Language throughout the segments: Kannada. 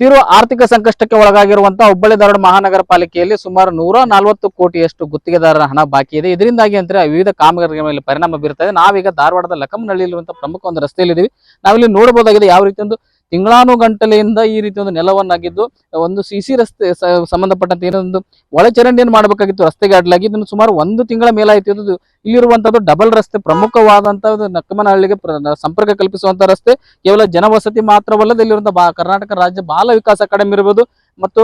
ತೀವ್ರ ಆರ್ಥಿಕ ಸಂಕಷ್ಟಕ್ಕೆ ಒಳಗಾಗಿರುವಂತಹ ಹುಬ್ಬಳ್ಳಿ ಧಾರವಾಡ ಮಹಾನಗರ ಪಾಲಿಕೆಯಲ್ಲಿ ಸುಮಾರು ನೂರ ನಲವತ್ತು ಕೋಟಿಯಷ್ಟು ಗುತ್ತಿಗೆದಾರರ ಹಣ ಬಾಕಿ ಇದೆ. ಇದರಿಂದಾಗಿ ಅಂದ್ರೆ ವಿವಿಧ ಕಾಮಗಾರಿಗಳ ಮೇಲೆ ಪರಿಣಾಮ ಬೀರ್ತಾ ಇದೆ. ನಾವೀಗ ಧಾರವಾಡದ ಲಕಂನಹಳ್ಳಿಯಲ್ಲಿರುವಂತಹ ಪ್ರಮುಖ ಒಂದು ರಸ್ತೆಯಲ್ಲಿದ್ದೀವಿ. ನಾವಿಲ್ಲಿ ನೋಡಬಹುದಾಗಿದೆ ಯಾವ ರೀತಿ ಒಂದು ತಿಂಗಳಾನುಗಂಟಲೆಯಿಂದ ಈ ರೀತಿ ಒಂದು ನೆಲವನ್ನಾಗಿದ್ದು, ಒಂದು ಸಿ ಸಿ ರಸ್ತೆ ಸಂಬಂಧಪಟ್ಟಂತೆ ಏನೊಂದು ಒಳಚರಂಡಿಯನ್ನು ಮಾಡಬೇಕಾಗಿತ್ತು, ರಸ್ತೆಗೆ ಅಡ್ಲಾಗಿ ಇದನ್ನು ಸುಮಾರು ಒಂದು ತಿಂಗಳ ಮೇಲಾಯಿತು. ಇದು ಇಲ್ಲಿರುವಂತದ್ದು ಡಬಲ್ ರಸ್ತೆ ಪ್ರಮುಖವಾದಂತಹ ನಕ್ಕಮನಹಳ್ಳಿಗೆ ಸಂಪರ್ಕ ಕಲ್ಪಿಸುವಂತಹ ರಸ್ತೆ. ಕೇವಲ ಜನವಸತಿ ಮಾತ್ರವಲ್ಲದೆ ಇಲ್ಲಿರುವಂತಹ ಕರ್ನಾಟಕ ರಾಜ್ಯ ಬಾಲ ವಿಕಾಸ ಅಕಾಡೆಮಿ ಇರಬಹುದು ಮತ್ತು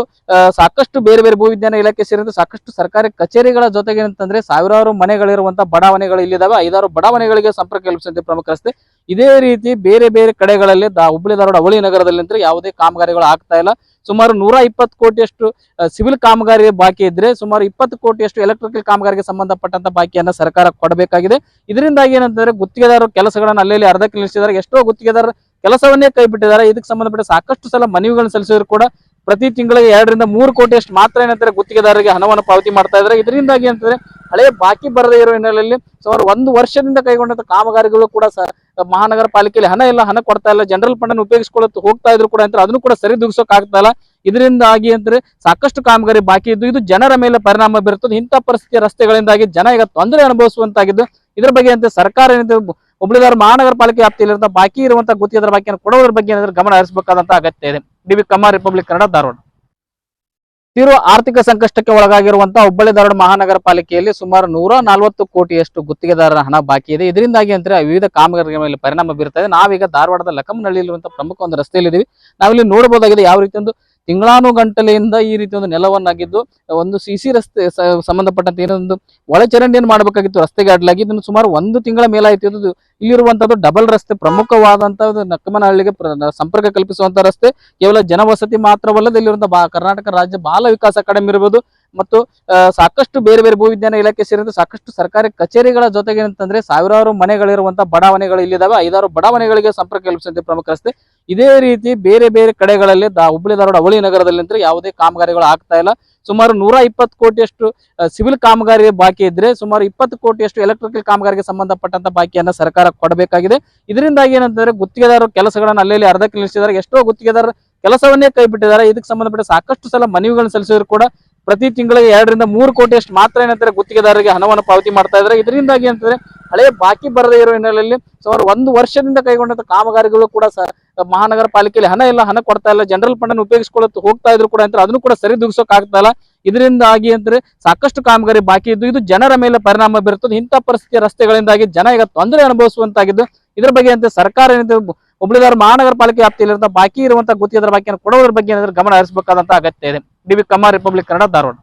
ಸಾಕಷ್ಟು ಬೇರೆ ಬೇರೆ ಭೂವಿಜ್ಞಾನ ಇಲಾಖೆ ಸೇರಿದಂತೆ ಸಾಕಷ್ಟು ಸರ್ಕಾರಿ ಕಚೇರಿಗಳ ಜೊತೆಗೆ ಅಂತಂದ್ರೆ ಸಾವಿರಾರು ಮನೆಗಳಿರುವಂತಹ ಬಡಾವಣೆಗಳು ಇಲ್ಲಿದ್ದಾವೆ. ಐದಾರು ಬಡಾವಣೆಗಳಿಗೆ ಸಂಪರ್ಕ ಕಲ್ಪಿಸಿದಂತೆ ಪ್ರಮುಖ ರಸ್ತೆ. ಇದೇ ರೀತಿ ಬೇರೆ ಬೇರೆ ಕಡೆಗಳಲ್ಲಿ ಹುಬ್ಬಳ್ಳಿ, ಧಾರವಾಡ, ಅವಳಿ ನಗರದಲ್ಲಿ ಅಂದ್ರೆ ಯಾವುದೇ ಕಾಮಗಾರಿಗಳು ಆಗ್ತಾ ಇಲ್ಲ. ಸುಮಾರು ನೂರ ಇಪ್ಪತ್ತು ಕೋಟಿಯಷ್ಟು ಸಿವಿಲ್ ಕಾಮಗಾರಿ ಬಾಕಿ ಇದ್ರೆ ಸುಮಾರು ಇಪ್ಪತ್ತು ಕೋಟಿಯಷ್ಟು ಎಲೆಕ್ಟ್ರಿಕಲ್ ಕಾಮಗಾರಿಗೆ ಸಂಬಂಧಪಟ್ಟಂತ ಬಾಕಿಯನ್ನ ಸರ್ಕಾರ ಕೊಡಬೇಕಾಗಿದೆ. ಇದರಿಂದಾಗಿ ಏನಂತಂದ್ರೆ ಗುತ್ತಿಗೆದಾರರು ಕೆಲಸಗಳನ್ನ ಅಲ್ಲಲ್ಲಿ ಅರ್ಧಕ್ಕೆ ನಿಲ್ಲಿಸಿದ್ದಾರೆ. ಎಷ್ಟೋ ಗುತ್ತಿಗೆದಾರರು ಕೆಲಸವನ್ನೇ ಕೈ ಬಿಟ್ಟಿದ್ದಾರೆ ಇದಕ್ಕೆ ಸಂಬಂಧಪಟ್ಟ ಸಾಕಷ್ಟು ಸಲ ಮನವಿಗಳನ್ನು ಸಲ್ಲಿಸಿದ್ರು ಕೂಡ ಪ್ರತಿ ತಿಂಗಳಿಗೆ ಎರಡರಿಂದ ಮೂರು ಕೋಟಿಯಷ್ಟು ಮಾತ್ರ ಏನಂತಾರೆ ಗುತ್ತಿಗೆದಾರರಿಗೆ ಹಣವನ್ನು ಪಾವತಿ ಮಾಡ್ತಾ ಇದ್ದಾರೆ. ಇದರಿಂದಾಗಿ ಅಂತಂದ್ರೆ ಹಳೆ ಬಾಕಿ ಬರದೇ ಇರೋ ಹಿನ್ನೆಲೆಯಲ್ಲಿ ಸುಮಾರು ಒಂದು ವರ್ಷದಿಂದ ಕೈಗೊಂಡಂತ ಕಾಮಗಾರಿಗಳು ಕೂಡ ಮಹಾನಗರ ಪಾಲಿಕೆಯಲ್ಲಿ ಹಣ ಇಲ್ಲ, ಹಣ ಕೊಡ್ತಾ ಇಲ್ಲ, ಜನರಲ್ ಫಂಡ್ ಅನ್ನು ಹೋಗ್ತಾ ಇದ್ರು ಕೂಡ ಅಂತ ಅದನ್ನು ಕೂಡ ಸರಿ ದೂಗಿಸೋಕ್ ಆಗ್ತಾ ಇಲ್ಲ. ಇದರಿಂದಾಗಿ ಅಂದ್ರೆ ಸಾಕಷ್ಟು ಕಾಮಗಾರಿ ಬಾಕಿ ಇದ್ದು ಇದು ಜನರ ಮೇಲೆ ಪರಿಣಾಮ ಬೀರುತ್ತದೆ. ಇಂಥ ಪರಿಸ್ಥಿತಿ ರಸ್ತೆಗಳಿಂದಾಗಿ ಜನ ಈಗ ತೊಂದರೆ ಅನುಭವಿಸುವಂತಾಗಿದ್ದು ಇದ್ರ ಬಗ್ಗೆ ಅಂತ ಸರ್ಕಾರ ಏನಿದೆ ಹುಬ್ಬಳ್ಳಿದಾರ ಮಹಾನಗರ ಪಾಲಿಕೆ ವ್ಯಾಪ್ತಿಯಲ್ಲಿರುವಂತಹ ಬಾಕಿ ಇರುವಂತಹ ಗುತ್ತಿಗೆದಾರ ಬಾಕಿಯನ್ನು ಕೊಡೋದ್ರ ಬಗ್ಗೆ ಏನಾದ್ರೂ ಗಮನ ಹರಿಸಬೇಕಾದಂತ ಅಗತ್ಯ ಇದೆ. ಡಿ ಕಮ್ಮ, ರಿಪಬ್ಲಿಕ್ ಕನ್ನಡ, ಧಾರವಾಡ. ತೀವ್ರ ಆರ್ಥಿಕ ಸಂಕಷ್ಟಕ್ಕೆ ಒಳಗಾಗಿರುವಂತಹ ಹುಬ್ಬಳ್ಳಿ, ಧಾರವಾಡ ಮಹಾನಗರ ಪಾಲಿಕೆಯಲ್ಲಿ ಸುಮಾರು ನೂರ ನಲವತ್ತು ಕೋಟಿಯಷ್ಟು ಗುತ್ತಿಗೆದಾರರ ಹಣ ಬಾಕಿ ಇದೆ. ಇದರಿಂದಾಗಿ ಅಂದ್ರೆ ವಿವಿಧ ಕಾಮಗಾರಿಗಳ ಮೇಲೆ ಪರಿಣಾಮ ಬೀರ್ತಾ ಇದೆ. ನಾವೀಗ ಧಾರವಾಡದ ಲಕಂನಹಳ್ಳಿಯಲ್ಲಿರುವಂತಹ ಪ್ರಮುಖ ಒಂದು ರಸ್ತೆಯಲ್ಲಿದ್ದೀವಿ. ನಾವಿಲ್ಲಿ ನೋಡಬಹುದಾಗಿದೆ ಯಾವ ರೀತಿ ಒಂದು ತಿಂಗಳಾನುಗಂಟಲೆಯಿಂದ ಈ ರೀತಿ ಒಂದು ನೆಲವನ್ನಾಗಿದ್ದು, ಒಂದು ಸಿ ಸಿ ರಸ್ತೆ ಸಂಬಂಧಪಟ್ಟಂತೆ ಏನೊಂದು ಒಳಚರಂಡಿಯನ್ನು ಮಾಡಬೇಕಾಗಿತ್ತು ರಸ್ತೆಗೆ ಅಡ್ಲಾಗಿ ಇದನ್ನು ಸುಮಾರು ಒಂದು ತಿಂಗಳ ಮೇಲಾಯಿತು. ಇದು ಇಲ್ಲಿರುವಂತದ್ದು ಡಬಲ್ ರಸ್ತೆ ಪ್ರಮುಖವಾದಂತಹ ನಕ್ಕಮನಹಳ್ಳಿಗೆ ಸಂಪರ್ಕ ಕಲ್ಪಿಸುವಂತ ರಸ್ತೆ. ಕೇವಲ ಜನವಸತಿ ಮಾತ್ರವಲ್ಲದೆ ಇಲ್ಲಿರುವಂತಹ ಕರ್ನಾಟಕ ರಾಜ್ಯ ಬಾಲ ವಿಕಾಸ ಅಕಾಡೆಮಿ ಇರಬಹುದು ಮತ್ತು ಸಾಕಷ್ಟು ಬೇರೆ ಬೇರೆ ಭೂವಿಜ್ಞಾನ ಇಲಾಖೆ ಸೇರಿದಂತೆ ಸಾಕಷ್ಟು ಸರ್ಕಾರಿ ಕಚೇರಿಗಳ ಜೊತೆಗೆ ಅಂತಂದ್ರೆ ಸಾವಿರಾರು ಮನೆಗಳಿರುವಂತಹ ಬಡಾವಣೆಗಳು ಇಲ್ಲಿದ್ದಾವೆ. ಐದಾರು ಬಡಾವಣೆಗಳಿಗೆ ಸಂಪರ್ಕ ಕಲ್ಪಿಸುವಂತೆ ಪ್ರಮುಖ ರಸ್ತೆ. ಇದೇ ರೀತಿ ಬೇರೆ ಬೇರೆ ಕಡೆಗಳಲ್ಲಿ ಹುಬ್ಬಳ್ಳಿ ಧಾರವಾಡ ಅವಳಿ ನಗರದಲ್ಲಿ ಯಾವುದೇ ಕಾಮಗಾರಿಗಳು ಆಗ್ತಾ ಇಲ್ಲ. ಸುಮಾರು ನೂರ ಇಪ್ಪತ್ತು ಕೋಟಿಯಷ್ಟು ಸಿವಿಲ್ ಕಾಮಗಾರಿ ಬಾಕಿ ಇದ್ರೆ ಸುಮಾರು ಇಪ್ಪತ್ತು ಕೋಟಿಯಷ್ಟು ಎಲೆಕ್ಟ್ರಿಕಲ್ ಕಾಮಗಾರಿಗೆ ಸಂಬಂಧಪಟ್ಟಂತ ಬಾಕಿಯನ್ನ ಸರ್ಕಾರ ಕೊಡಬೇಕಾಗಿದೆ. ಇದರಿಂದಾಗಿ ಏನಂತಂದ್ರೆ ಗುತ್ತಿಗೆದಾರರು ಕೆಲಸಗಳನ್ನ ಅಲ್ಲಲ್ಲಿ ಅರ್ಧಕ್ಕೆ ನಿಲ್ಲಿಸಿದ್ದಾರೆ. ಎಷ್ಟೋ ಗುತ್ತಿಗೆದಾರರು ಕೆಲಸವನ್ನೇ ಕೈ ಬಿಟ್ಟಿದ್ದಾರೆ ಇದಕ್ಕೆ ಸಂಬಂಧಪಟ್ಟ ಸಾಕಷ್ಟು ಸಲ ಮನವಿಗಳನ್ನು ಸಲ್ಲಿಸಿದ್ರು ಕೂಡ ಪ್ರತಿ ತಿಂಗಳಿಗೆ ಎರಡರಿಂದ ಮೂರು ಕೋಟಿಯಷ್ಟು ಮಾತ್ರ ಏನಂತಾರೆ ಗುತ್ತಿಗೆದಾರರಿಗೆ ಹಣವನ್ನು ಪಾವತಿ ಮಾಡ್ತಾ ಇದ್ದಾರೆ. ಇದರಿಂದಾಗಿ ಅಂತಂದ್ರೆ ಹಳೆ ಬಾಕಿ ಬರದೇ ಇರೋ ಹಿನ್ನೆಲೆಯಲ್ಲಿ ಸುಮಾರು ಒಂದು ವರ್ಷದಿಂದ ಕೈಗೊಂಡಂತ ಕಾಮಗಾರಿಗಳು ಕೂಡ ಮಹಾನಗರ ಪಾಲಿಕೆಯಲ್ಲಿ ಹಣ ಇಲ್ಲ, ಹಣ ಕೊಡ್ತಾ ಇಲ್ಲ, ಜನರಲ್ ಫಂಡ್ ಅನ್ನು ಉಪಯೋಗಿಸಿಕೊಳ್ಳಲು ಹೋಗ್ತಾ ಇದ್ರು ಕೂಡ ಅಂತ ಅದನ್ನು ಕೂಡ ಸರಿ ದೂಗಿಸೋಕ್ ಆಗ್ತಾ ಇಲ್ಲ. ಇದರಿಂದಾಗಿ ಅಂದ್ರೆ ಸಾಕಷ್ಟು ಕಾಮಗಾರಿ ಬಾಕಿ ಇದ್ದು, ಇದು ಜನರ ಮೇಲೆ ಪರಿಣಾಮ ಬೀರುತ್ತದೆ. ಇಂಥ ಪರಿಸ್ಥಿತಿಯ ರಸ್ತೆಗಳಿಂದಾಗಿ ಜನ ಈಗ ತೊಂದರೆ ಅನುಭವಿಸುವಂತಾಗಿದ್ದು ಇದ್ರ ಬಗ್ಗೆ ಅಂತ ಸರ್ಕಾರ ಏನಿದೆ, ಹುಬ್ಳಿದಾರ ಮಹಾನಗರ ಪಾಲಿಕೆ ವ್ಯಾಪ್ತಿಯಲ್ಲಿರುವಂತಹ ಬಾಕಿ ಇರುವಂತಹ ಗುತ್ತಿಗೆದಾರ ಬಾಕಿಯನ್ನು ಕೊಡೋದ್ರ ಬಗ್ಗೆ ಏನಾದ್ರೂ ಗಮನ ಹರಿಸಬೇಕಾದಂತ ಅಗತ್ಯ ಇದೆ. D B Kumar republic Kannada Dharwad.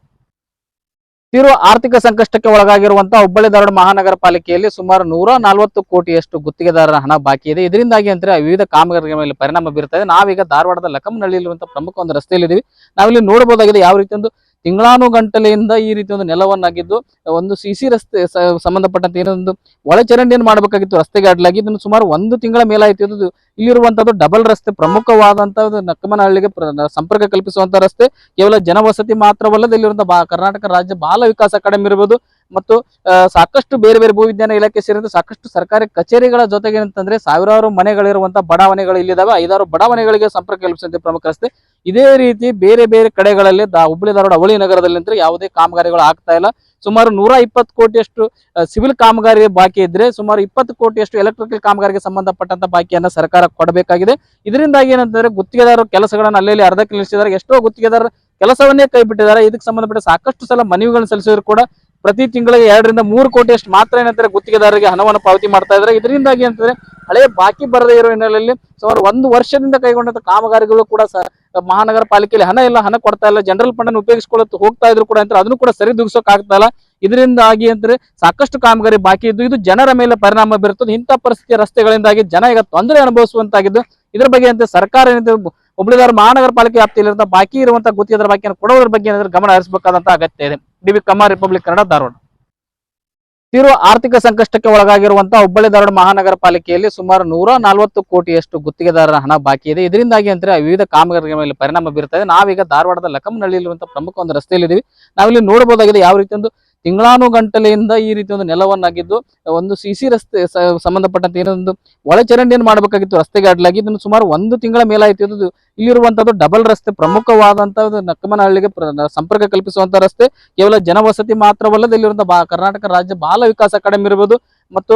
ತೀವ್ರ ಆರ್ಥಿಕ ಸಂಕಷ್ಟಕ್ಕೆ ಒಳಗಾಗಿರುವಂತಹ ಹುಬ್ಬಳ್ಳಿ ಧಾರವಾಡ ಮಹಾನಗರ ಪಾಲಿಕೆಯಲ್ಲಿ ಸುಮಾರು ನೂರ ನಲವತ್ತು ಕೋಟಿಯಷ್ಟು ಗುತ್ತಿಗೆದಾರರ ಹಣ ಬಾಕಿ ಇದೆ. ಇದರಿಂದಾಗಿ ಅಂದ್ರೆ ವಿವಿಧ ಕಾಮಗಾರಿಗಳ ಮೇಲೆ ಪರಿಣಾಮ ಬೀರ್ತಾ ಇದೆ. ನಾವೀಗ ಧಾರವಾಡದ ಲಕಂನಹಳ್ಳಿಯಲ್ಲಿರುವಂತಹ ಪ್ರಮುಖ ಒಂದು ರಸ್ತೆಯಲ್ಲಿ ಇದೀವಿ ನಾವಿಲ್ಲಿ ನೋಡಬಹುದಾಗಿದೆ ಯಾವ ರೀತಿ ಒಂದು ತಿಂಗಳಾನುಗಂಟಲೆಯಿಂದ ಈ ರೀತಿ ಒಂದು ನೆಲವನ್ನಾಗಿದ್ದು, ಒಂದು ಸಿ ಸಿ ರಸ್ತೆ ಸಂಬಂಧಪಟ್ಟಂತೆ ಏನೊಂದು ಒಳಚರಂಡಿಯನ್ನು ಮಾಡಬೇಕಾಗಿತ್ತು, ರಸ್ತೆಗೆ ಅಡ್ಲಾಗಿ ಇದನ್ನು ಸುಮಾರು ಒಂದು ತಿಂಗಳ ಮೇಲಾಯಿತು. ಇದು ಇಲ್ಲಿರುವಂತದ್ದು ಡಬಲ್ ರಸ್ತೆ ಪ್ರಮುಖವಾದಂತಹ ನಕ್ಕಮನಹಳ್ಳಿಗೆ ಪ್ರ- ಸಂಪರ್ಕ ಕಲ್ಪಿಸುವಂತಹ ರಸ್ತೆ. ಕೇವಲ ಜನವಸತಿ ಮಾತ್ರವಲ್ಲದೆ ಇಲ್ಲಿರುವಂತಹ ಕರ್ನಾಟಕ ರಾಜ್ಯ ಬಾಲ ವಿಕಾಸ ಅಕಾಡೆಮಿ ಇರಬಹುದು ಮತ್ತು ಸಾಕಷ್ಟು ಬೇರೆ ಬೇರೆ ಭೂವಿಜ್ಞಾನ ಇಲಾಖೆ ಸೇರಿದಂತೆ ಸಾಕಷ್ಟು ಸರ್ಕಾರಿ ಕಚೇರಿಗಳ ಜೊತೆಗೆ ಅಂತಂದ್ರೆ ಸಾವಿರಾರು ಮನೆಗಳಿರುವಂತಹ ಬಡಾವಣೆಗಳು ಇಲ್ಲಿದ್ದಾವೆ. ಐದಾರು ಬಡಾವಣೆಗಳಿಗೆ ಸಂಪರ್ಕ ಕಲ್ಪಿಸಿದಂತೆ ಪ್ರಮುಖ ರಸ್ತೆ. ಇದೇ ರೀತಿ ಬೇರೆ ಬೇರೆ ಕಡೆಗಳಲ್ಲಿ ಹುಬ್ಬಳ್ಳಿ, ಧಾರವಾಡ, ಅವಳಿ ನಗರದಲ್ಲಿ ಅಂದ್ರೆ ಯಾವುದೇ ಕಾಮಗಾರಿಗಳು ಆಗ್ತಾ ಇಲ್ಲ. ಸುಮಾರು ನೂರ ಇಪ್ಪತ್ತು ಕೋಟಿಯಷ್ಟು ಸಿವಿಲ್ ಕಾಮಗಾರಿ ಬಾಕಿ ಇದ್ರೆ ಸುಮಾರು ಇಪ್ಪತ್ತು ಕೋಟಿಯಷ್ಟು ಎಲೆಕ್ಟ್ರಿಕಲ್ ಕಾಮಗಾರಿಗೆ ಸಂಬಂಧಪಟ್ಟಂತ ಬಾಕಿಯನ್ನ ಸರ್ಕಾರ ಕೊಡಬೇಕಾಗಿದೆ. ಇದರಿಂದಾಗಿ ಏನಂತಂದ್ರೆ ಗುತ್ತಿಗೆದಾರರು ಕೆಲಸಗಳನ್ನ ಅಲ್ಲಲ್ಲಿ ಅರ್ಧಕ್ಕೆ ನಿಲ್ಲಿಸಿದ್ದಾರೆ. ಎಷ್ಟೋ ಗುತ್ತಿಗೆದಾರರು ಕೆಲಸವನ್ನೇ ಕೈ ಬಿಟ್ಟಿದ್ದಾರೆ ಇದಕ್ಕೆ ಸಂಬಂಧಪಟ್ಟ ಸಾಕಷ್ಟು ಸಲ ಮನವಿಗಳನ್ನು ಸಲ್ಲಿಸಿದ್ರು ಕೂಡ ಪ್ರತಿ ತಿಂಗಳಿಗೆ ಎರಡರಿಂದ ಮೂರು ಕೋಟಿಯಷ್ಟು ಮಾತ್ರ ಏನಂತಾರೆ ಗುತ್ತಿಗೆದಾರರಿಗೆ ಹಣವನ್ನು ಪಾವತಿ ಮಾಡ್ತಾ ಇದ್ದಾರೆ. ಇದರಿಂದಾಗಿ ಅಂತಂದ್ರೆ ಹಳೆ ಬಾಕಿ ಬರದೇ ಇರೋ ಹಿನ್ನೆಲೆಯಲ್ಲಿ ಸುಮಾರು ಒಂದು ವರ್ಷದಿಂದ ಕೈಗೊಂಡಂತ ಕಾಮಗಾರಿಗಳು ಕೂಡ ಮಹಾನಗರ ಪಾಲಿಕೆಯಲ್ಲಿ ಹಣ ಇಲ್ಲ, ಹಣ ಕೊಡ್ತಾ ಇಲ್ಲ, ಜನರಲ್ ಫಂಡ್ ಅನ್ನು ಉಪಯೋಗಿಸಿಕೊಳ್ಳಲು ಹೋಗ್ತಾ ಇದ್ರು ಕೂಡ ಅಂತ ಅದನ್ನು ಕೂಡ ಸರಿ ದೂಗಿಸೋಕ್ ಆಗ್ತಾ ಇಲ್ಲ. ಇದರಿಂದಾಗಿ ಅಂದ್ರೆ ಸಾಕಷ್ಟು ಕಾಮಗಾರಿ ಬಾಕಿ ಇದ್ದು ಇದು ಜನರ ಮೇಲೆ ಪರಿಣಾಮ ಬೀರುತ್ತದೆ. ಇಂಥ ಪರಿಸ್ಥಿತಿಯ ರಸ್ತೆಗಳಿಂದಾಗಿ ಜನ ಈಗ ತೊಂದರೆ ಅನುಭವಿಸುವಂತಾಗಿದ್ದು ಇದ್ರ ಬಗ್ಗೆ ಅಂತ ಸರ್ಕಾರ ಏನಿದೆ, ಹುಬ್ಳಿದಾರ ಮಹಾನಗರ ಪಾಲಿಕೆ ವ್ಯಾಪ್ತಿಯಲ್ಲಿರುವಂತಹ ಬಾಕಿ ಇರುವಂತಹ ಗುತ್ತಿಗೆದಾರ ಬಾಕಿಯನ್ನು ಕೊಡೋದ್ರ ಬಗ್ಗೆ ಏನಾದ್ರೂ ಗಮನ ಹರಿಸಬೇಕಾದಂತ ಅಗತ್ಯ ಇದೆ. ಡಿ ಕಮ್ಮ ರಿಪಬ್ಲಿಕ್ ಕನ್ನಡ ಧಾರವಾಡ. ತೀವ್ರ ಆರ್ಥಿಕ ಸಂಕಷ್ಟಕ್ಕೆ ಒಳಗಾಗಿರುವಂತಹ ಹುಬ್ಬಳ್ಳಿ ಧಾರವಾಡ ಮಹಾನಗರ ಪಾಲಿಕೆಯಲ್ಲಿ ಸುಮಾರು ನೂರ ನಲವತ್ತು ಕೋಟಿಯಷ್ಟು ಗುತ್ತಿಗೆದಾರರ ಹಣ ಬಾಕಿ ಇದೆ. ಇದರಿಂದಾಗಿ ಅಂದ್ರೆ ವಿವಿಧ ಕಾಮಗಾರಿಗಳ ಮೇಲೆ ಪರಿಣಾಮ ಬೀರ್ತಾ ಇದೆ. ನಾವೀಗ ಧಾರವಾಡದ ಇರುವಂತಹ ಪ್ರಮುಖ ಒಂದು ರಸ್ತೆಯಲ್ಲಿದ್ದೀವಿ. ನಾವಿಲ್ಲಿ ನೋಡಬಹುದಾಗಿದೆ ಯಾವ ರೀತಿ ಒಂದು ತಿಂಗಳಾನುಗಂಟಲೆಯಿಂದ ಈ ರೀತಿ ಒಂದು ನೆಲವನ್ನಾಗಿದ್ದು, ಒಂದು ಸಿ ಸಿ ರಸ್ತೆ ಸಂಬಂಧಪಟ್ಟಂತೆ ಏನೊಂದು ಒಳಚರಂಡಿಯನ್ನು ಮಾಡಬೇಕಾಗಿತ್ತು ರಸ್ತೆಗೆ ಅಡ್ಲಾಗಿ ಇದನ್ನು ಸುಮಾರು ಒಂದು ತಿಂಗಳ ಮೇಲಾಯಿತು. ಇದು ಇಲ್ಲಿರುವಂತದ್ದು ಡಬಲ್ ರಸ್ತೆ ಪ್ರಮುಖವಾದಂತಹ ನಕ್ಕಮನಹಳ್ಳಿಗೆ ಪ್ರ- ಸಂಪರ್ಕ ಕಲ್ಪಿಸುವಂತ ರಸ್ತೆ. ಕೇವಲ ಜನವಸತಿ ಮಾತ್ರವಲ್ಲದೆ ಇಲ್ಲಿರುವಂತಹ ಕರ್ನಾಟಕ ರಾಜ್ಯ ಬಾಲ ವಿಕಾಸ ಅಕಾಡೆಮಿ ಇರಬಹುದು ಮತ್ತು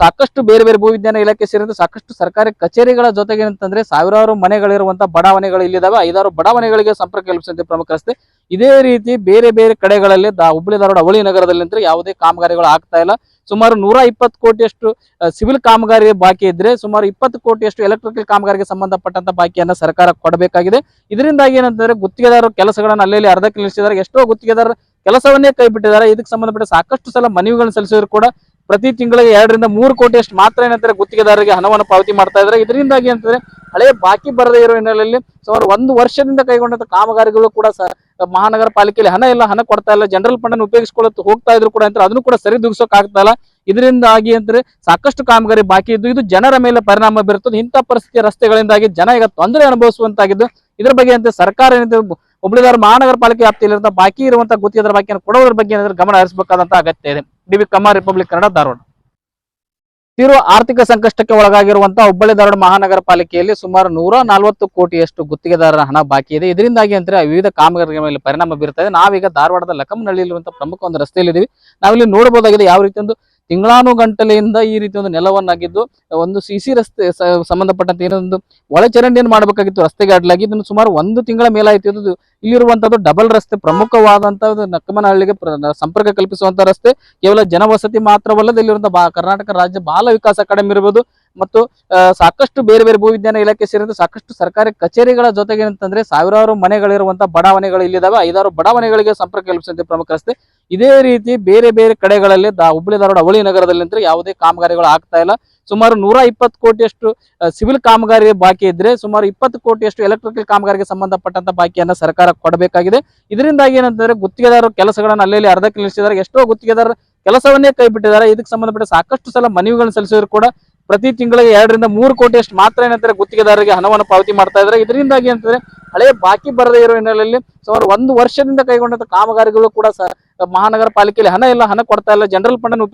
ಸಾಕಷ್ಟು ಬೇರೆ ಬೇರೆ ಭೂವಿಜ್ಞಾನ ಇಲಾಖೆ ಸೇರಿದಂತೆ ಸಾಕಷ್ಟು ಸರ್ಕಾರಿ ಕಚೇರಿಗಳ ಜೊತೆಗೆ ಅಂತಂದ್ರೆ ಸಾವಿರಾರು ಮನೆಗಳಿರುವಂತಹ ಬಡಾವಣೆಗಳು ಇಲ್ಲಿದಾವೆ ಐದಾರು ಬಡಾವಣೆಗಳಿಗೆ ಸಂಪರ್ಕ ಕಲ್ಪಿಸಿದಂತೆ ಪ್ರಮುಖ ರಸ್ತೆ. ಇದೇ ರೀತಿ ಬೇರೆ ಬೇರೆ ಕಡೆಗಳಲ್ಲಿ ಹುಬ್ಬಳ್ಳಿ, ಧಾರವಾಡ, ಅವಳಿ ನಗರದಲ್ಲಿ ಅಂದ್ರೆ ಯಾವುದೇ ಕಾಮಗಾರಿಗಳು ಆಗ್ತಾ ಇಲ್ಲ. ಸುಮಾರು ನೂರ ಇಪ್ಪತ್ತು ಕೋಟಿಯಷ್ಟು ಸಿವಿಲ್ ಕಾಮಗಾರಿ ಬಾಕಿ ಇದ್ರೆ ಸುಮಾರು ಇಪ್ಪತ್ತು ಕೋಟಿಯಷ್ಟು ಎಲೆಕ್ಟ್ರಿಕಲ್ ಕಾಮಗಾರಿಗೆ ಸಂಬಂಧಪಟ್ಟಂತ ಬಾಕಿಯನ್ನ ಸರ್ಕಾರ ಕೊಡಬೇಕಾಗಿದೆ. ಇದರಿಂದಾಗಿ ಏನಂತಂದ್ರೆ ಗುತ್ತಿಗೆದಾರರು ಕೆಲಸಗಳನ್ನ ಅಲ್ಲಲ್ಲಿ ಅರ್ಧಕ್ಕೆ ನಿಲ್ಲಿಸಿದ್ದಾರೆ. ಎಷ್ಟೋ ಗುತ್ತಿಗೆದಾರರು ಕೆಲಸವನ್ನೇ ಕೈ ಬಿಟ್ಟಿದ್ದಾರೆ ಇದಕ್ಕೆ ಸಂಬಂಧಪಟ್ಟ ಸಾಕಷ್ಟು ಸಲ ಮನವಿಗಳನ್ನು ಸಲ್ಲಿಸಿದ್ರು ಕೂಡ ಪ್ರತಿ ತಿಂಗಳಿಗೆ ಎರಡರಿಂದ ಮೂರು ಕೋಟಿಯಷ್ಟು ಮಾತ್ರ ಏನಂತಾರೆ ಗುತ್ತಿಗೆದಾರರಿಗೆ ಹಣವನ್ನು ಪಾವತಿ ಮಾಡ್ತಾ ಇದ್ದಾರೆ. ಇದರಿಂದಾಗಿ ಅಂತಂದ್ರೆ ಹಳೆ ಬಾಕಿ ಬರದೇ ಇರೋ ಹಿನ್ನೆಲೆಯಲ್ಲಿ ಸುಮಾರು ಒಂದು ವರ್ಷದಿಂದ ಕೈಗೊಂಡಂತ ಕಾಮಗಾರಿಗಳು ಕೂಡ ಮಹಾನಗರ ಪಾಲಿಕೆಯಲ್ಲಿ ಹಣ ಇಲ್ಲ, ಹಣ ಕೊಡ್ತಾ ಇಲ್ಲ, ಜನರಲ್ ಫಂಡ್ ಅನ್ನು ಉಪಯೋಗಿಸಿಕೊಳ್ಳಲು ಹೋಗ್ತಾ ಇದ್ರು ಕೂಡ ಅಂತಾರೆ ಅದನ್ನು ಕೂಡ ಸರಿ ದೂಗಿಸೋಕ್ ಆಗ್ತಾ ಇಲ್ಲ. ಇದರಿಂದಾಗಿ ಅಂದ್ರೆ ಸಾಕಷ್ಟು ಕಾಮಗಾರಿ ಬಾಕಿ ಇದ್ದು ಇದು ಜನರ ಮೇಲೆ ಪರಿಣಾಮ ಬೀರುತ್ತದೆ. ಇಂಥ ಪರಿಸ್ಥಿತಿಯ ರಸ್ತೆಗಳಿಂದಾಗಿ ಜನ ಈಗ ತೊಂದರೆ ಅನುಭವಿಸುವಂತಾಗಿದ್ದು ಇದ್ರ ಬಗ್ಗೆ ಅಂತ ಸರ್ಕಾರ ಏನಂತ ಹುಬ್ಳಿದಾರ ಮಹಾನಗರ ಪಾಲಿಕೆ ವ್ಯಾಪ್ತಿಯಲ್ಲಿರುವಂತಹ ಬಾಕಿ ಇರುವಂತಹ ಗುತ್ತಿಗೆದಾರ ಬಾಕಿಯನ್ನು ಕೊಡೋದ್ರ ಬಗ್ಗೆ ಏನಾದ್ರೂ ಗಮನ ಹರಿಸಬೇಕಾದಂತ ಅಗತ್ಯ ಇದೆ. ಡಿ ಕಮ್ಮ ರಿಪಬ್ಲಿಕ್ ಕನ್ನಡ ಧಾರವಾಡ. ತೀವ್ರ ಆರ್ಥಿಕ ಸಂಕಷ್ಟಕ್ಕೆ ಒಳಗಾಗಿರುವಂತಹ ಹುಬ್ಬಳ್ಳಿ ಧಾರವಾಡ ಮಹಾನಗರ ಪಾಲಿಕೆಯಲ್ಲಿ ಸುಮಾರು ನೂರ ನಲವತ್ತು ಕೋಟಿಯಷ್ಟು ಗುತ್ತಿಗೆದಾರರ ಹಣ ಬಾಕಿ ಇದೆ. ಇದರಿಂದಾಗಿ ಅಂದ್ರೆ ವಿವಿಧ ಕಾಮಗಾರಿಗಳ ಮೇಲೆ ಪರಿಣಾಮ ಬೀರ್ತಾ ಇದೆ. ನಾವೀಗ ಧಾರವಾಡದ ಇರುವಂತಹ ಪ್ರಮುಖ ಒಂದು ರಸ್ತೆಯಲ್ಲಿದ್ದೀವಿ. ನಾವಿಲ್ಲಿ ನೋಡಬಹುದಾಗಿದೆ ಯಾವ ರೀತಿ ಒಂದು ತಿಂಗಳಾನುಗಂಟಲೆಯಿಂದ ಈ ರೀತಿ ಒಂದು ನೆಲವನ್ನಾಗಿದ್ದು, ಒಂದು ಸಿ ಸಿ ರಸ್ತೆ ಸಂಬಂಧಪಟ್ಟಂತೆ ಏನೊಂದು ಒಳಚರಂಡಿಯನ್ನು ಮಾಡಬೇಕಾಗಿತ್ತು ರಸ್ತೆಗೆ ಅಡ್ಲಾಗಿ ಇದನ್ನು ಸುಮಾರು ಒಂದು ತಿಂಗಳ ಮೇಲಾಯಿತು. ಇದು ಇಲ್ಲಿರುವಂತದ್ದು ಡಬಲ್ ರಸ್ತೆ ಪ್ರಮುಖವಾದಂತಹ ನಕ್ಕಮನಹಳ್ಳಿಗೆ ಪ್ರ- ಸಂಪರ್ಕ ಕಲ್ಪಿಸುವಂತ ರಸ್ತೆ. ಕೇವಲ ಜನವಸತಿ ಮಾತ್ರವಲ್ಲದೆ ಇಲ್ಲಿರುವಂತಹ ಕರ್ನಾಟಕ ರಾಜ್ಯ ಬಾಲ ವಿಕಾಸ ಅಕಾಡೆಮಿ ಇರಬಹುದು ಮತ್ತು ಸಾಕಷ್ಟು ಬೇರೆ ಬೇರೆ ಭೂವಿಜ್ಞಾನ ಇಲಾಖೆ ಸೇರಿದಂತೆ ಸಾಕಷ್ಟು ಸರ್ಕಾರಿ ಕಚೇರಿಗಳ ಜೊತೆಗೆ ಅಂತಂದ್ರೆ ಸಾವಿರಾರು ಮನೆಗಳಿರುವಂತಹ ಬಡಾವಣೆಗಳು ಇಲ್ಲಿದ್ದಾವೆ ಐದಾರು ಬಡಾವಣೆಗಳಿಗೆ ಸಂಪರ್ಕ ಕಲ್ಪಿಸಿದಂತೆ ಪ್ರಮುಖ ರಸ್ತೆ. ಇದೇ ರೀತಿ ಬೇರೆ ಬೇರೆ ಕಡೆಗಳಲ್ಲಿ ಹುಬ್ಬಳ್ಳಿ ಧಾರವಾಡ ಅವಳಿ ನಗರದಲ್ಲಿ ಅಂದ್ರೆ ಯಾವುದೇ ಕಾಮಗಾರಿಗಳು ಆಗ್ತಾ ಇಲ್ಲ. ಸುಮಾರು ನೂರ ಇಪ್ಪತ್ತು ಕೋಟಿಯಷ್ಟು ಸಿವಿಲ್ ಕಾಮಗಾರಿ ಬಾಕಿ ಇದ್ರೆ ಸುಮಾರು ಇಪ್ಪತ್ತು ಕೋಟಿಯಷ್ಟು ಎಲೆಕ್ಟ್ರಿಕಲ್ ಕಾಮಗಾರಿಗೆ ಸಂಬಂಧಪಟ್ಟಂತ ಬಾಕಿಯನ್ನ ಸರ್ಕಾರ ಕೊಡಬೇಕಾಗಿದೆ. ಇದರಿಂದಾಗಿ ಏನಂತಂದ್ರೆ ಗುತ್ತಿಗೆದಾರರು ಕೆಲಸಗಳನ್ನ ಅಲ್ಲಲ್ಲಿ ಅರ್ಧಕ್ಕೆ ನಿಲ್ಲಿಸಿದ್ದಾರೆ. ಎಷ್ಟೋ ಗುತ್ತಿಗೆದಾರರು ಕೆಲಸವನ್ನೇ ಕೈ ಬಿಟ್ಟಿದ್ದಾರೆ ಇದಕ್ಕೆ ಸಂಬಂಧಪಟ್ಟ ಸಾಕಷ್ಟು ಸಲ ಮನವಿಗಳನ್ನು ಸಲ್ಲಿಸಿದ್ರು ಕೂಡ ಪ್ರತಿ ತಿಂಗಳಿಗೆ ಎರಡರಿಂದ ಮೂರು ಕೋಟಿಯಷ್ಟು ಮಾತ್ರ ಏನಂತಾರೆ ಗುತ್ತಿಗೆದಾರರಿಗೆ ಹಣವನ್ನು ಪಾವತಿ ಮಾಡ್ತಾ ಇದ್ದಾರೆ. ಇದರಿಂದಾಗಿ ಅಂತಂದ್ರೆ ಹಳೆ ಬಾಕಿ ಬರದೇ ಇರೋ ಹಿನ್ನೆಲೆಯಲ್ಲಿ ಸುಮಾರು ಒಂದು ವರ್ಷದಿಂದ ಕೈಗೊಂಡಂತ ಕಾಮಗಾರಿಗಳು ಕೂಡ ಮಹಾನಗರ ಪಾಲಿಕೆಯಲ್ಲಿ ಹಣ ಇಲ್ಲ, ಹಣ ಕೊಡ್ತಾ ಇಲ್ಲ, ಜನರಲ್ ಫಂಡ್ ಅನ್ನು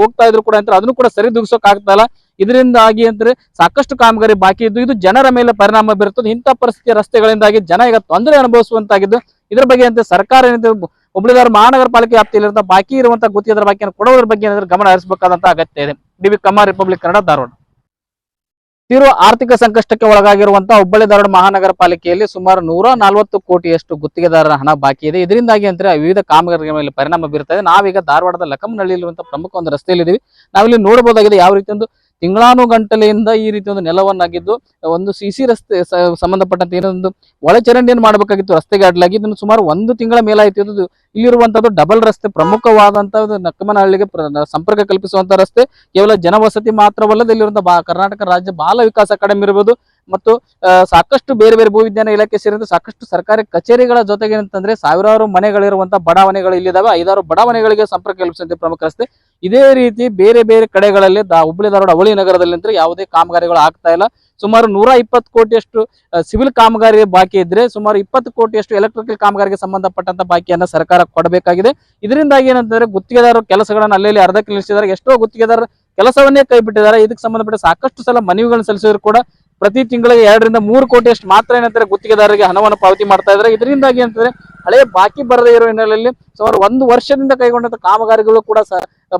ಹೋಗ್ತಾ ಇದ್ರು ಕೂಡ ಅಂತ ಅದನ್ನು ಕೂಡ ಸರಿ ದೂಗಿಸೋಕ್ ಆಗ್ತಾ ಇಲ್ಲ. ಇದರಿಂದಾಗಿ ಅಂದ್ರೆ ಸಾಕಷ್ಟು ಕಾಮಗಾರಿ ಬಾಕಿ ಇದ್ದು ಇದು ಜನರ ಮೇಲೆ ಪರಿಣಾಮ ಬೀರುತ್ತದೆ. ಇಂಥ ಪರಿಸ್ಥಿತಿ ರಸ್ತೆಗಳಿಂದಾಗಿ ಜನ ಈಗ ತೊಂದರೆ ಅನುಭವಿಸುವಂತಾಗಿದ್ದು, ಇದ್ರ ಬಗ್ಗೆ ಅಂತ ಸರ್ಕಾರ ಏನಿದೆ ಹುಬ್ಬಳ್ಳಿದಾರ ಮಹಾನಗರ ಪಾಲಿಕೆ ವ್ಯಾಪ್ತಿಯಲ್ಲಿರುವಂತಹ ಬಾಕಿ ಇರುವಂತಹ ಗುತ್ತಿಗೆದಾರ ಬಾಕಿಯನ್ನು ಕೊಡೋದ್ರ ಬಗ್ಗೆ ಏನಾದರೂ ಗಮನ ಹರಿಸಬೇಕಾದಂತ ಅಗತ್ಯ ಇದೆ. D B Kumar republic Kannada, Dharwad. ತೀವ್ರ ಆರ್ಥಿಕ ಸಂಕಷ್ಟಕ್ಕೆ ಒಳಗಾಗಿರುವಂತಹ ಹುಬ್ಬಳ್ಳಿ, ಧಾರವಾಡ ಮಹಾನಗರ ಪಾಲಿಕೆಯಲ್ಲಿ ಸುಮಾರು ನೂರ ನಲವತ್ತು ಕೋಟಿಯಷ್ಟು ಗುತ್ತಿಗೆದಾರರ ಹಣ ಬಾಕಿ ಇದೆ. ಇದರಿಂದಾಗಿ ಅಂದ್ರೆ ವಿವಿಧ ಕಾಮಗಾರಿಗಳ ಮೇಲೆ ಪರಿಣಾಮ ಬೀರ್ತಾ ಇದೆ. ನಾವೀಗ ಧಾರವಾಡದ ಲಕ್ಕಂನಹಳ್ಳಿಯಲ್ಲಿರುವಂತಹ ಪ್ರಮುಖ ಒಂದು ರಸ್ತೆಯಲ್ಲಿದ್ದೀವಿ. ನಾವಿಲ್ಲಿ ನೋಡಬಹುದಾಗಿದೆ ಯಾವ ರೀತಿ ಒಂದು ತಿಂಗಳಾನುಗಂಟಲೆಯಿಂದ ಈ ರೀತಿ ಒಂದು ನೆಲವನ್ನಾಗಿದ್ದು, ಒಂದು ಸಿ ಸಿ ರಸ್ತೆ ಸಂಬಂಧಪಟ್ಟಂತೆ ಏನೊಂದು ಒಳಚರಂಡಿಯನ್ನು ಮಾಡಬೇಕಾಗಿತ್ತು ರಸ್ತೆಗೆ ಅಡ್ಲಾಗಿ ಇದನ್ನು ಸುಮಾರು ಒಂದು ತಿಂಗಳ ಮೇಲಾಯಿತು. ಇದು ಇಲ್ಲಿರುವಂತದ್ದು ಡಬಲ್ ರಸ್ತೆ ಪ್ರಮುಖವಾದಂತಹ ನಕ್ಕಮನಹಳ್ಳಿಗೆ ಸಂಪರ್ಕ ಕಲ್ಪಿಸುವಂತ ರಸ್ತೆ. ಕೇವಲ ಜನವಸತಿ ಮಾತ್ರವಲ್ಲದೆ ಇಲ್ಲಿರುವಂತಹ ಕರ್ನಾಟಕ ರಾಜ್ಯ ಬಾಲ ವಿಕಾಸ ಅಕಾಡೆಮಿ ಇರಬಹುದು ಮತ್ತು ಸಾಕಷ್ಟು ಬೇರೆ ಬೇರೆ ಭೂವಿಜ್ಞಾನ ಇಲಾಖೆ ಸೇರಿದಂತೆ ಸಾಕಷ್ಟು ಸರ್ಕಾರಿ ಕಚೇರಿಗಳ ಜೊತೆಗೆ ಅಂತಂದ್ರೆ ಸಾವಿರಾರು ಮನೆಗಳಿರುವಂತಹ ಬಡಾವಣೆಗಳು ಇಲ್ಲಿದ್ದಾವೆ. ಐದಾರು ಬಡಾವಣೆಗಳಿಗೆ ಸಂಪರ್ಕ ಕಲ್ಪಿಸುವಂತೆ ಪ್ರಮುಖ ರಸ್ತೆ. ಇದೇ ರೀತಿ ಬೇರೆ ಬೇರೆ ಕಡೆಗಳಲ್ಲಿ ಹುಬ್ಬಳ್ಳಿ ಧಾರವಾಡ ಅವಳಿ ನಗರದಲ್ಲಿ ಅಂದ್ರೆ ಯಾವುದೇ ಕಾಮಗಾರಿಗಳು ಆಗ್ತಾ ಇಲ್ಲ. ಸುಮಾರು ನೂರ ಇಪ್ಪತ್ತು ಕೋಟಿಯಷ್ಟು ಸಿವಿಲ್ ಕಾಮಗಾರಿ ಬಾಕಿ ಇದ್ರೆ ಸುಮಾರು ಇಪ್ಪತ್ತು ಕೋಟಿಯಷ್ಟು ಎಲೆಕ್ಟ್ರಿಕಲ್ ಕಾಮಗಾರಿಗೆ ಸಂಬಂಧಪಟ್ಟಂತ ಬಾಕಿಯನ್ನ ಸರ್ಕಾರ ಕೊಡಬೇಕಾಗಿದೆ. ಇದರಿಂದಾಗಿ ಏನಂತಂದ್ರೆ ಗುತ್ತಿಗೆದಾರರು ಕೆಲಸಗಳನ್ನ ಅಲ್ಲಲ್ಲಿ ಅರ್ಧಕ್ಕೆ ನಿಲ್ಲಿಸಿದ್ದಾರೆ. ಎಷ್ಟೋ ಗುತ್ತಿಗೆದಾರರು ಕೆಲಸವನ್ನೇ ಕೈ ಬಿಟ್ಟಿದ್ದಾರೆ ಇದಕ್ಕೆ ಸಂಬಂಧಪಟ್ಟ ಸಾಕಷ್ಟು ಸಲ ಮನವಿಗಳನ್ನು ಸಲ್ಲಿಸಿದ್ರು ಕೂಡ ಪ್ರತಿ ತಿಂಗಳಿಗೆ ಎರಡರಿಂದ ಮೂರು ಕೋಟಿಯಷ್ಟು ಮಾತ್ರ ಏನಂತಾರೆ ಗುತ್ತಿಗೆದಾರರಿಗೆ ಹಣವನ್ನು ಪಾವತಿ ಮಾಡ್ತಾ ಇದ್ದಾರೆ. ಇದರಿಂದಾಗಿ ಅಂತಂದ್ರೆ ಹಳೆ ಬಾಕಿ ಬರದೇ ಇರೋ ಹಿನ್ನೆಲೆಯಲ್ಲಿ ಸುಮಾರು ಒಂದು ವರ್ಷದಿಂದ ಕೈಗೊಂಡಂತ ಕಾಮಗಾರಿಗಳು ಕೂಡ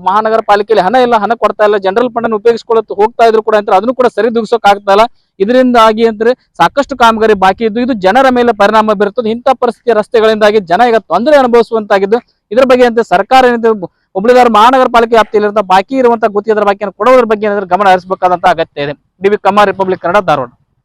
ಮಹಾನಗರ ಪಾಲಿಕೆಯಲ್ಲಿ ಹಣ ಇಲ್ಲ, ಹಣ ಕೊಡ್ತಾ ಇಲ್ಲ, ಜನರಲ್ ಫಂಡ್ ಅನ್ನು ಉಪಯೋಗಿಸಿಕೊಳ್ಳಲು ಹೋಗ್ತಾ ಇದ್ರು ಕೂಡ ಅದನ್ನು ಕೂಡ ಸರಿ ಆಗ್ತಾ ಇಲ್ಲ. ಇದರಿಂದಾಗಿ ಅಂದ್ರೆ ಸಾಕಷ್ಟು ಕಾಮಗಾರಿ ಬಾಕಿ ಇದ್ದು, ಇದು ಜನರ ಮೇಲೆ ಪರಿಣಾಮ ಬೀರುತ್ತದೆ. ಇಂಥ ಪರಿಸ್ಥಿತಿಯ ರಸ್ತೆಗಳಿಂದಾಗಿ ಜನ ಈಗ ತೊಂದರೆ ಅನುಭವಿಸುವಂತಾಗಿದ್ದು ಇದ್ರ ಬಗ್ಗೆ ಅಂತ ಸರ್ಕಾರ ಏನಿದೆ, ಹುಬ್ಳಿದಾರ ಮಹಾನಗರ ಪಾಲಿಕೆ ವ್ಯಾಪ್ತಿಯಲ್ಲಿರುವಂತಹ ಬಾಕಿ ಇರುವಂತಹ ಗುತ್ತಿಗೆದಾರ ಬಾಕಿಯನ್ನು ಕೊಡೋದ್ರ ಬಗ್ಗೆ ಏನಾದ್ರೂ ಗಮನ ಹರಿಸಬೇಕಾದಂತ ಅಗತ್ಯ ಇದೆ. D B Kumar republic Kannada Dharwad.